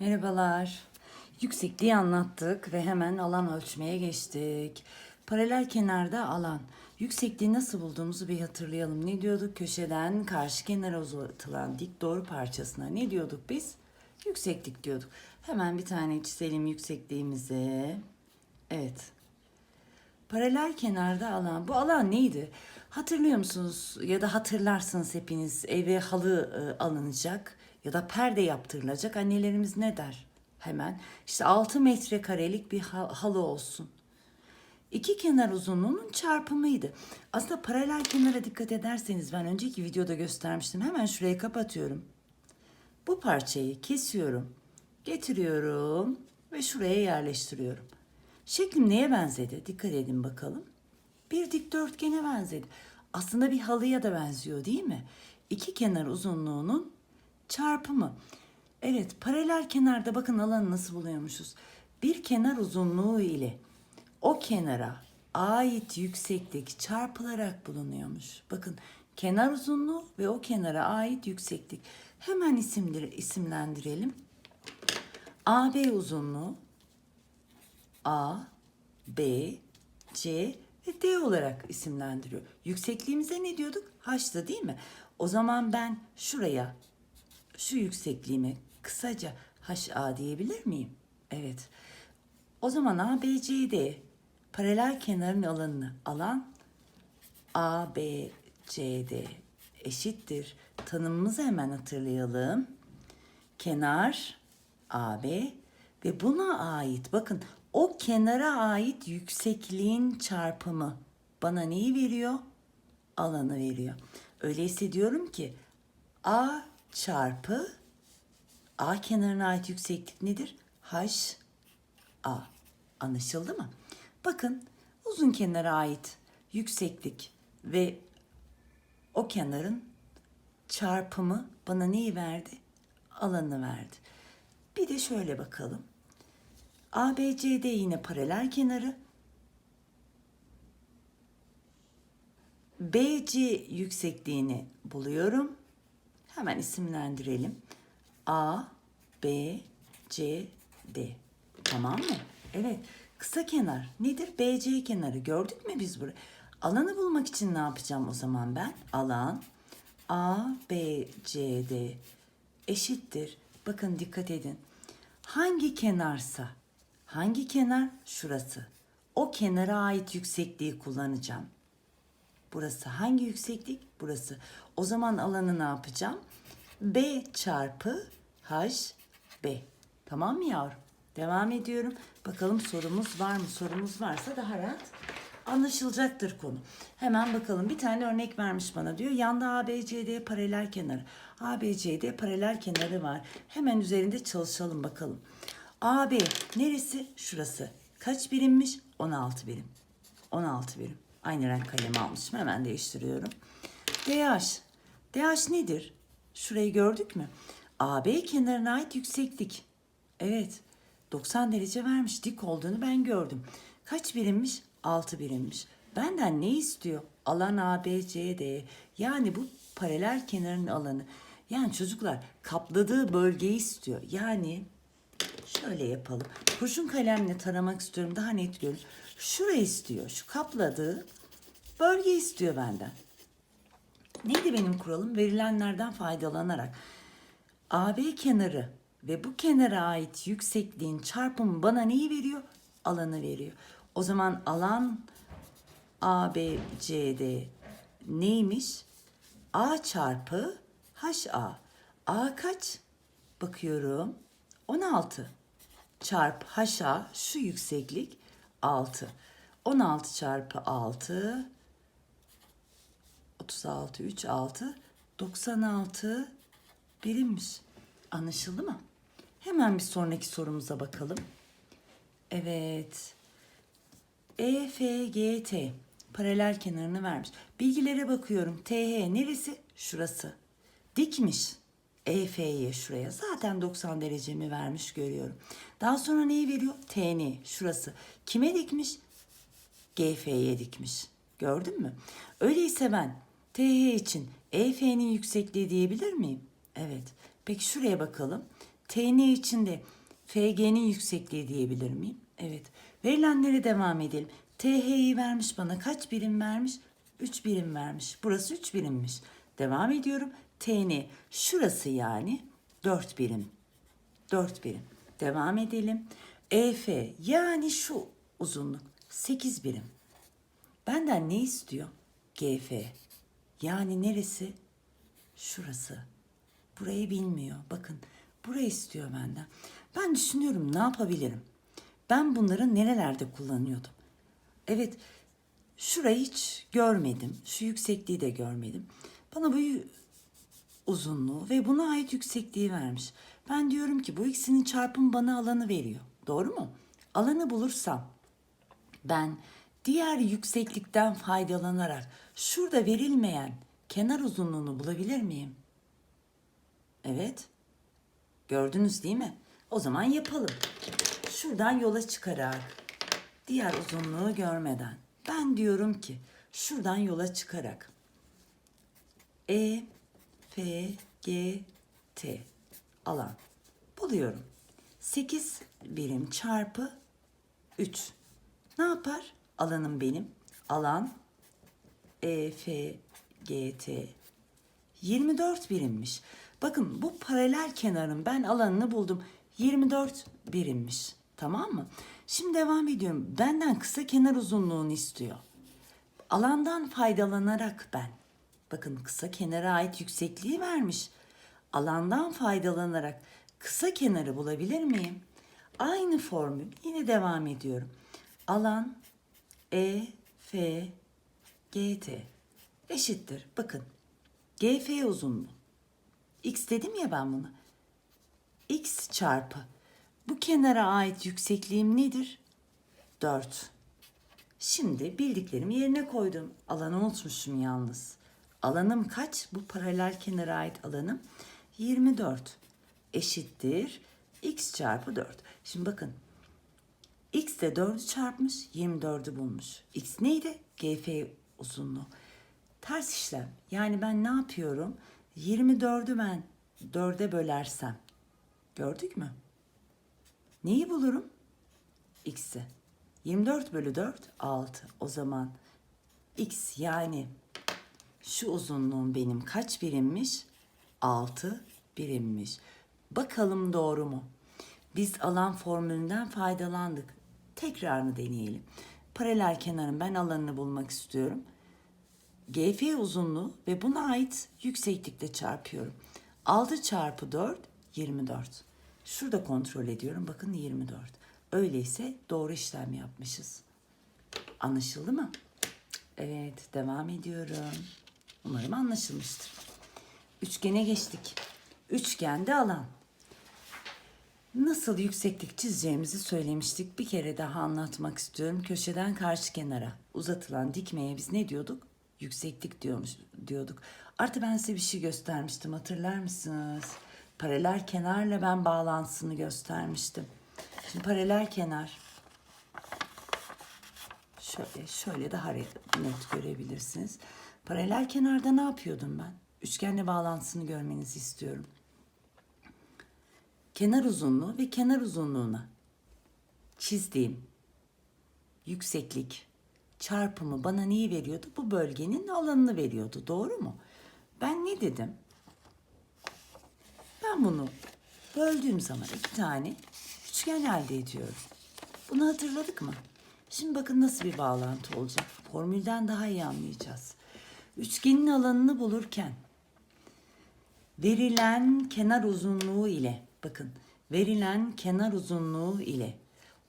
Merhabalar. Yüksekliği anlattık ve hemen alan ölçmeye geçtik. Paralel kenarda alan. Yüksekliği nasıl bulduğumuzu bir hatırlayalım. Ne diyorduk? Köşeden karşı kenara uzatılan dik doğru parçasına ne diyorduk biz? Yükseklik diyorduk. Hemen bir tane çizelim yüksekliğimizi. Evet. Paralel kenarda alan. Bu alan neydi? Hatırlıyor musunuz ya da hatırlarsınız hepiniz eve halı e, alınacak ya da perde yaptırılacak. Annelerimiz ne der? Hemen işte 6 metrekarelik bir ha- halı olsun. İki kenar uzunluğunun çarpımıydı. Aslında paralel kenara dikkat ederseniz ben önceki videoda göstermiştim. Hemen şurayı kapatıyorum. Bu parçayı kesiyorum, getiriyorum ve şuraya yerleştiriyorum. Şeklim neye benzedi? Dikkat edin bakalım. Bir dikdörtgene benzedi. Aslında bir halıya da benziyor değil mi? İki kenar uzunluğunun çarpımı. Evet, paralel kenarda bakın alanı nasıl buluyormuşuz. Bir kenar uzunluğu ile o kenara ait yükseklik çarpılarak bulunuyormuş. Bakın kenar uzunluğu ve o kenara ait yükseklik. Hemen isimleri isimlendirelim. AB uzunluğu A, B, C ve D olarak isimlendiriyor. Yüksekliğimize ne diyorduk? H'tı değil mi? O zaman ben şuraya şu yüksekliğime kısaca HA diyebilir miyim? Evet. O zaman ABCD paralel kenarın alanını alan ABCD eşittir. Tanımımızı hemen hatırlayalım. Kenar AB ve buna ait bakın o kenara ait yüksekliğin çarpımı bana neyi veriyor? Alanı veriyor. Öyleyse diyorum ki A çarpı A kenarına ait yükseklik nedir? H A. Anlaşıldı mı? Bakın uzun kenara ait yükseklik ve o kenarın çarpımı bana neyi verdi? Alanı verdi. Bir de şöyle bakalım. ABCD yine paralel kenarı. BC yüksekliğini buluyorum. Hemen isimlendirelim. A, B, C, D. Tamam mı? Evet. Kısa kenar nedir? BC kenarı. Gördük mü biz burayı? Alanı bulmak için ne yapacağım o zaman ben? Alan A, B, C, D eşittir. Bakın dikkat edin. Hangi kenarsa, hangi kenar? Şurası. O kenara ait yüksekliği kullanacağım. Burası hangi yükseklik? Burası. O zaman alanı ne yapacağım? B çarpı H B. Tamam mı yavrum? Devam ediyorum. Bakalım sorumuz var mı? Sorumuz varsa daha rahat anlaşılacaktır konu. Hemen bakalım. Bir tane örnek vermiş bana diyor. Yanda ABCD paralel kenarı. ABCD paralel kenarı var. Hemen üzerinde çalışalım bakalım. AB neresi? Şurası. Kaç birimmiş? 16 birim. 16 birim. Aynı renk kalemi almışım. Hemen değiştiriyorum. DH. DH nedir? Şurayı gördük mü? AB kenarına ait yükseklik. Evet. 90 derece vermiş. Dik olduğunu ben gördüm. Kaç birimmiş? 6 birimmiş. Benden ne istiyor? Alan ABCD. Yani bu paralel kenarın alanı. Yani çocuklar kapladığı bölgeyi istiyor. Yani Şöyle yapalım. Kurşun kalemle taramak istiyorum. Daha net görün. Şurayı istiyor. Şu kapladığı bölge istiyor benden. Neydi benim kuralım? Verilenlerden faydalanarak AB kenarı ve bu kenara ait yüksekliğin çarpımı bana neyi veriyor? Alanı veriyor. O zaman alan ABCD neymiş? A çarpı HA. A kaç? Bakıyorum. 16 çarpı HA şu yükseklik 6. 16 çarpı 6 36 3 6 96 birimmiş. Anlaşıldı mı? Hemen bir sonraki sorumuza bakalım. Evet. E, EFGT paralel kenarını vermiş. Bilgilere bakıyorum. TH neresi? Şurası. Dikmiş. EF'ye şuraya. Zaten 90 derecemi vermiş görüyorum. Daha sonra neyi veriyor? TN şurası. Kime dikmiş? GF'ye dikmiş. Gördün mü? Öyleyse ben TH için EF'nin yüksekliği diyebilir miyim? Evet. Peki şuraya bakalım. TN için de FG'nin yüksekliği diyebilir miyim? Evet. Verilenlere devam edelim. TH'yi vermiş bana. Kaç birim vermiş? 3 birim vermiş. Burası 3 birimmiş. Devam ediyorum. TN şurası yani 4 birim. 4 birim. Devam edelim. EF yani şu uzunluk 8 birim. Benden ne istiyor? GF. Yani neresi? Şurası. Burayı bilmiyor. Bakın burayı istiyor benden. Ben düşünüyorum ne yapabilirim? Ben bunları nerelerde kullanıyordum? Evet şurayı hiç görmedim. Şu yüksekliği de görmedim. Bana bu uzunluğu ve buna ait yüksekliği vermiş. Ben diyorum ki bu ikisinin çarpımı bana alanı veriyor. Doğru mu? Alanı bulursam ben diğer yükseklikten faydalanarak şurada verilmeyen kenar uzunluğunu bulabilir miyim? Evet. Gördünüz değil mi? O zaman yapalım. Şuradan yola çıkarak diğer uzunluğu görmeden ben diyorum ki şuradan yola çıkarak E F G T alan buluyorum. 8 birim çarpı 3. Ne yapar? Alanım benim. Alan E F G T 24 birimmiş. Bakın bu paralel kenarın ben alanını buldum. 24 birimmiş. Tamam mı? Şimdi devam ediyorum. Benden kısa kenar uzunluğunu istiyor. Alandan faydalanarak ben. Bakın kısa kenara ait yüksekliği vermiş. Alandan faydalanarak kısa kenarı bulabilir miyim? Aynı formül yine devam ediyorum. Alan E F GT eşittir. Bakın GF uzunluğu. X dedim ya ben bunu. X çarpı. Bu kenara ait yüksekliğim nedir? 4. Şimdi bildiklerimi yerine koydum. Alanı unutmuşum yalnız. Alanım kaç? Bu paralel kenara ait alanım 24 eşittir x çarpı 4. Şimdi bakın x de 4'ü çarpmış 24'ü bulmuş. x neydi? GF uzunluğu. Ters işlem. Yani ben ne yapıyorum? 24'ü ben 4'e bölersem. Gördük mü? Neyi bulurum? X'i. 24 bölü 4 6. O zaman X yani şu uzunluğum benim kaç birimmiş? 6 birimmiş. Bakalım doğru mu? Biz alan formülünden faydalandık. Tekrarını deneyelim. Paralel kenarın ben alanını bulmak istiyorum. GF uzunluğu ve buna ait yükseklikle çarpıyorum. 6 çarpı 4 24. Şurada kontrol ediyorum. Bakın 24. Öyleyse doğru işlem yapmışız. Anlaşıldı mı? Evet, devam ediyorum. Umarım anlaşılmıştır. Üçgene geçtik. Üçgende alan. Nasıl yükseklik çizeceğimizi söylemiştik. Bir kere daha anlatmak istiyorum. Köşeden karşı kenara uzatılan dikmeye biz ne diyorduk? Yükseklik diyormuş diyorduk. Artı ben size bir şey göstermiştim. Hatırlar mısınız? Paralel kenarla ben bağlantısını göstermiştim. Şimdi paralel kenar şöyle şöyle daha net görebilirsiniz. Paralel kenarda ne yapıyordum ben? Üçgenle bağlantısını görmenizi istiyorum. Kenar uzunluğu ve kenar uzunluğuna çizdiğim yükseklik çarpımı bana neyi veriyordu? Bu bölgenin alanını veriyordu. Doğru mu? Ben ne dedim? Ben bunu böldüğüm zaman iki tane üçgen elde ediyorum. Bunu hatırladık mı? Şimdi bakın nasıl bir bağlantı olacak. Formülden daha iyi anlayacağız. Üçgenin alanını bulurken verilen kenar uzunluğu ile bakın verilen kenar uzunluğu ile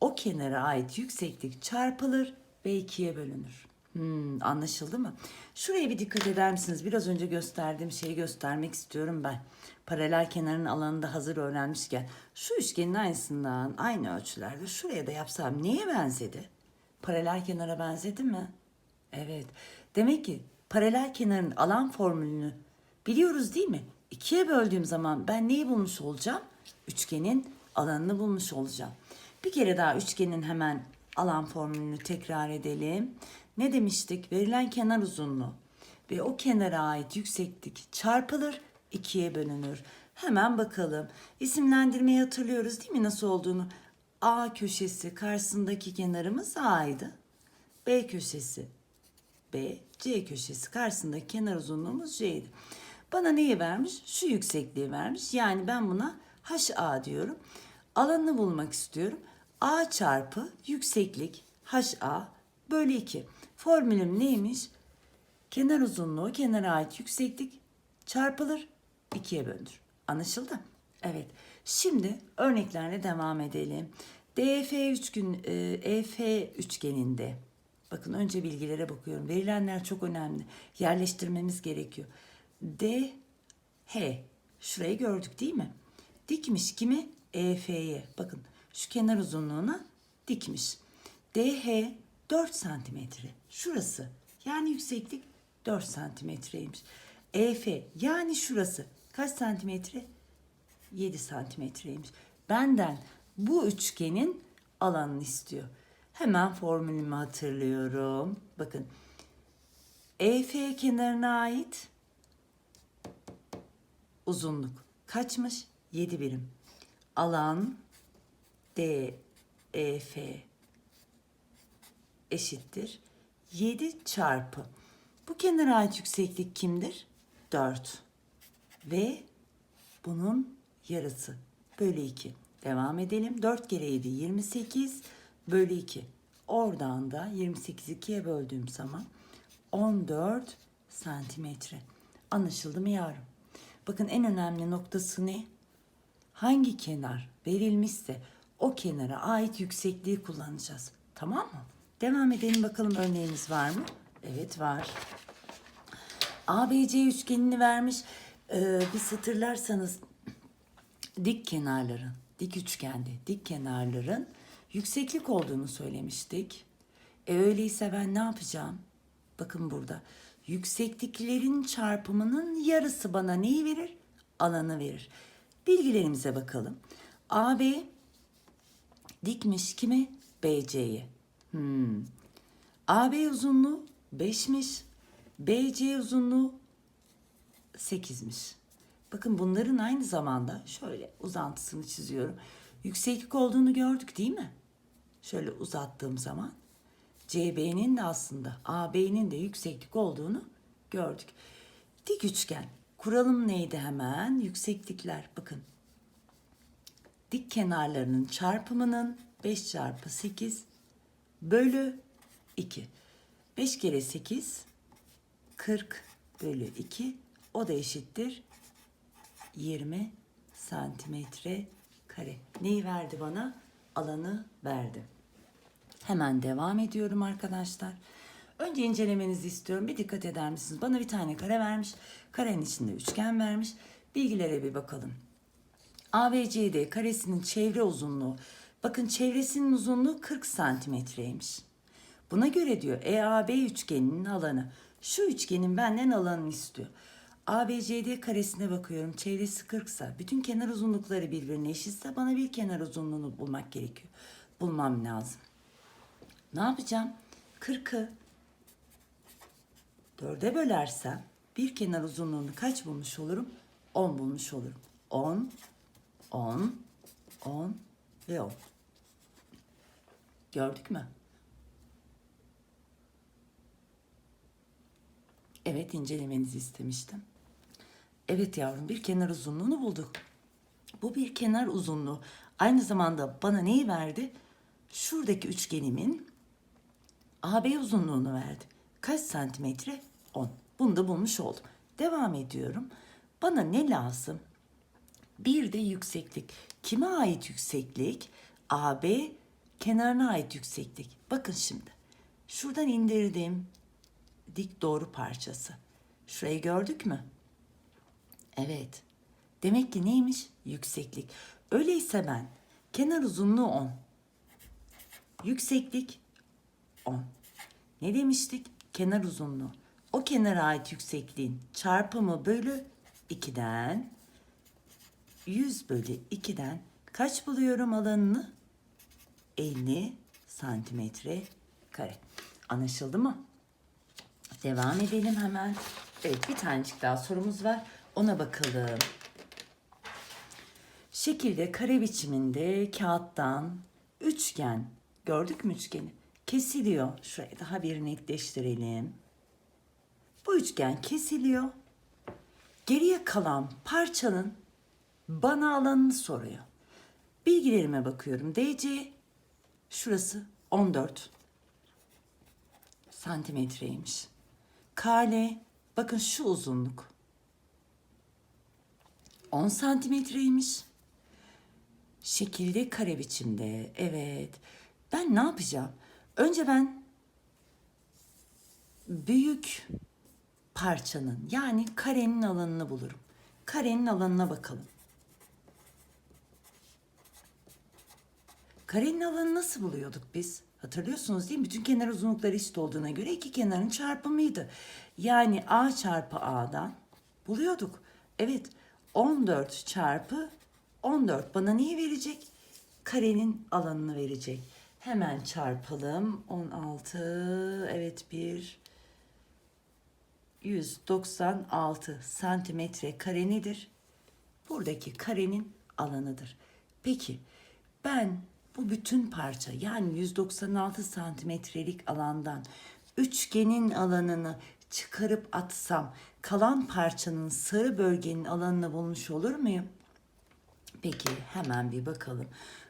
o kenara ait yükseklik çarpılır ve ikiye bölünür. Hmm, anlaşıldı mı? Şuraya bir dikkat eder misiniz? Biraz önce gösterdiğim şeyi göstermek istiyorum ben. Paralel kenarın alanını da hazır öğrenmişken şu üçgenin aynısından aynı ölçülerde şuraya da yapsam neye benzedi? Paralel kenara benzedi mi? Evet. Demek ki paralel kenarın alan formülünü biliyoruz değil mi? İkiye böldüğüm zaman ben neyi bulmuş olacağım? Üçgenin alanını bulmuş olacağım. Bir kere daha üçgenin hemen alan formülünü tekrar edelim. Ne demiştik? Verilen kenar uzunluğu ve o kenara ait yükseklik çarpılır, ikiye bölünür. Hemen bakalım. İsimlendirmeyi hatırlıyoruz değil mi nasıl olduğunu? A köşesi karşısındaki kenarımız A'ydı. B köşesi B, C köşesi karşısındaki kenar uzunluğumuz C'ydi. Bana neyi vermiş? Şu yüksekliği vermiş. Yani ben buna HA diyorum. Alanını bulmak istiyorum. A çarpı yükseklik HA bölü 2. Formülüm neymiş? Kenar uzunluğu kenara ait yükseklik çarpılır 2'ye bölünür. Anlaşıldı? Evet. Şimdi örneklerle devam edelim. DF üçgen, e, EF üçgeninde bakın önce bilgilere bakıyorum. Verilenler çok önemli. Yerleştirmemiz gerekiyor. D H şurayı gördük değil mi? Dikmiş kimi? EF'ye. Bakın şu kenar uzunluğuna dikmiş. DH 4 santimetre. Şurası. Yani yükseklik 4 santimetreymiş. EF yani şurası kaç santimetre? 7 santimetreymiş. Benden bu üçgenin alanını istiyor. Hemen formülümü hatırlıyorum. Bakın. EF kenarına ait uzunluk kaçmış? 7 birim. Alan DEF eşittir. 7 çarpı. Bu kenara ait yükseklik kimdir? 4. Ve bunun yarısı. Bölü 2. Devam edelim. 4 kere 7 28 bölü 2. Oradan da 28'i 2'ye böldüğüm zaman 14 santimetre. Anlaşıldı mı yavrum? Bakın en önemli noktası ne? Hangi kenar verilmişse o kenara ait yüksekliği kullanacağız. Tamam mı? Devam edelim bakalım örneğimiz var mı? Evet var. ABC üçgenini vermiş. Ee, bir hatırlarsanız dik kenarların, dik üçgende dik kenarların yükseklik olduğunu söylemiştik. E öyleyse ben ne yapacağım? Bakın burada. Yüksekliklerin çarpımının yarısı bana neyi verir? Alanı verir. Bilgilerimize bakalım. AB dikmiş kimi? BC'ye. Hmm. AB uzunluğu 5'miş. BC uzunluğu 8'miş. Bakın bunların aynı zamanda şöyle uzantısını çiziyorum. Yükseklik olduğunu gördük değil mi? Şöyle uzattığım zaman CB'nin de aslında AB'nin de yükseklik olduğunu gördük. Dik üçgen. Kuralım neydi hemen? Yükseklikler. Bakın. Dik kenarlarının çarpımının 5 çarpı 8 bölü 2. 5 kere 8 40 bölü 2 o da eşittir 20 santimetre kare. Neyi verdi bana? Alanı verdi. Hemen devam ediyorum arkadaşlar. Önce incelemenizi istiyorum. Bir dikkat eder misiniz? Bana bir tane kare vermiş. Karenin içinde üçgen vermiş. Bilgilere bir bakalım. ABCD karesinin çevre uzunluğu. Bakın çevresinin uzunluğu 40 santimetreymiş. Buna göre diyor EAB üçgeninin alanı. Şu üçgenin benden alanını istiyor. ABCD karesine bakıyorum. Çevresi 40 ise bütün kenar uzunlukları birbirine eşitse bana bir kenar uzunluğunu bulmak gerekiyor. Bulmam lazım. Ne yapacağım? 40'ı 4'e bölersem bir kenar uzunluğunu kaç bulmuş olurum? 10 bulmuş olurum. 10, 10, 10 ve 10. Gördük mü? Evet incelemenizi istemiştim. Evet yavrum bir kenar uzunluğunu bulduk. Bu bir kenar uzunluğu aynı zamanda bana neyi verdi? Şuradaki üçgenimin AB uzunluğunu verdi. Kaç santimetre? 10. Bunu da bulmuş oldum. Devam ediyorum. Bana ne lazım? Bir de yükseklik. Kime ait yükseklik? AB kenarına ait yükseklik. Bakın şimdi. Şuradan indirdim. Dik doğru parçası. Şurayı gördük mü? Evet. Demek ki neymiş? Yükseklik. Öyleyse ben kenar uzunluğu 10. Yükseklik 10. Ne demiştik? Kenar uzunluğu. O kenara ait yüksekliğin çarpımı bölü 2'den 100 bölü 2'den kaç buluyorum alanını? 50 santimetre kare. Anlaşıldı mı? Devam edelim hemen. Evet bir tanecik daha sorumuz var. Ona bakalım. Şekilde kare biçiminde kağıttan üçgen gördük mü üçgeni? Kesiliyor. Şurayı daha bir netleştirelim. Bu üçgen kesiliyor. Geriye kalan parçanın bana alanını soruyor. Bilgilerime bakıyorum. DC şurası 14 santimetreymiş. KL bakın şu uzunluk 10 santimetreymiş. Şekilde kare biçimde. Evet. Ben ne yapacağım? Önce ben büyük parçanın yani karenin alanını bulurum. Karenin alanına bakalım. Karenin alanını nasıl buluyorduk biz? Hatırlıyorsunuz değil mi? Bütün kenar uzunlukları eşit olduğuna göre iki kenarın çarpımıydı. Yani A çarpı A'dan buluyorduk. Evet 14 çarpı 14 bana neyi verecek? Karenin alanını verecek. Hemen çarpalım. 16 evet bir 196 santimetre kare nedir? Buradaki karenin alanıdır. Peki ben bu bütün parça yani 196 santimetrelik alandan üçgenin alanını çıkarıp atsam kalan parçanın sarı bölgenin alanını bulmuş olur muyum? Peki hemen bir bakalım.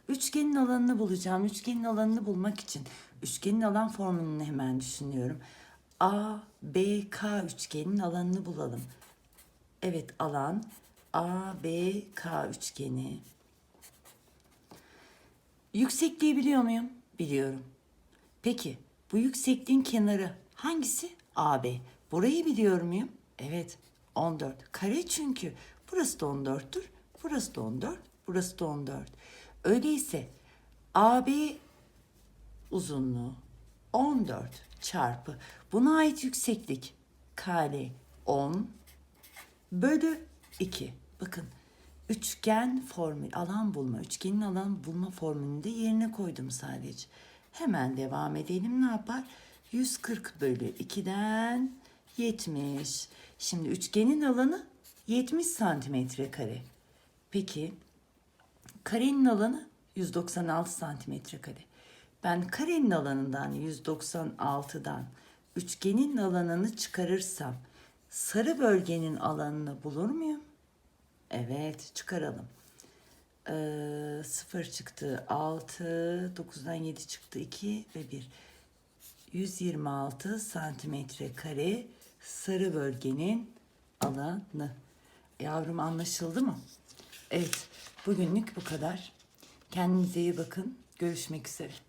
Üçgenin alanını bulacağım. Üçgenin alanını bulmak için üçgenin alan formülünü hemen düşünüyorum. A, B, K üçgenin alanını bulalım. Evet alan A, B, K üçgeni. Yüksekliği biliyor muyum? Biliyorum. Peki bu yüksekliğin kenarı hangisi? AB. Burayı biliyor muyum? Evet 14. Kare çünkü. Burası da 14'tür. Burası da 14. Burası da 14. Öyleyse AB uzunluğu 14 çarpı buna ait yükseklik kare 10 bölü 2. Bakın üçgen formül alan bulma üçgenin alan bulma formülünü de yerine koydum sadece. Hemen devam edelim ne yapar? 140 bölü 2'den 70. Şimdi üçgenin alanı 70 santimetre kare. Peki karenin alanı 196 santimetre kare. Ben karenin alanından 196'dan üçgenin alanını çıkarırsam sarı bölgenin alanını bulur muyum? Evet çıkaralım. Ee, 0 çıktı 6, 9'dan 7 çıktı 2 ve 1. 126 santimetre kare sarı bölgenin alanı. Yavrum anlaşıldı mı? Evet bugünlük bu kadar. Kendinize iyi bakın. Görüşmek üzere.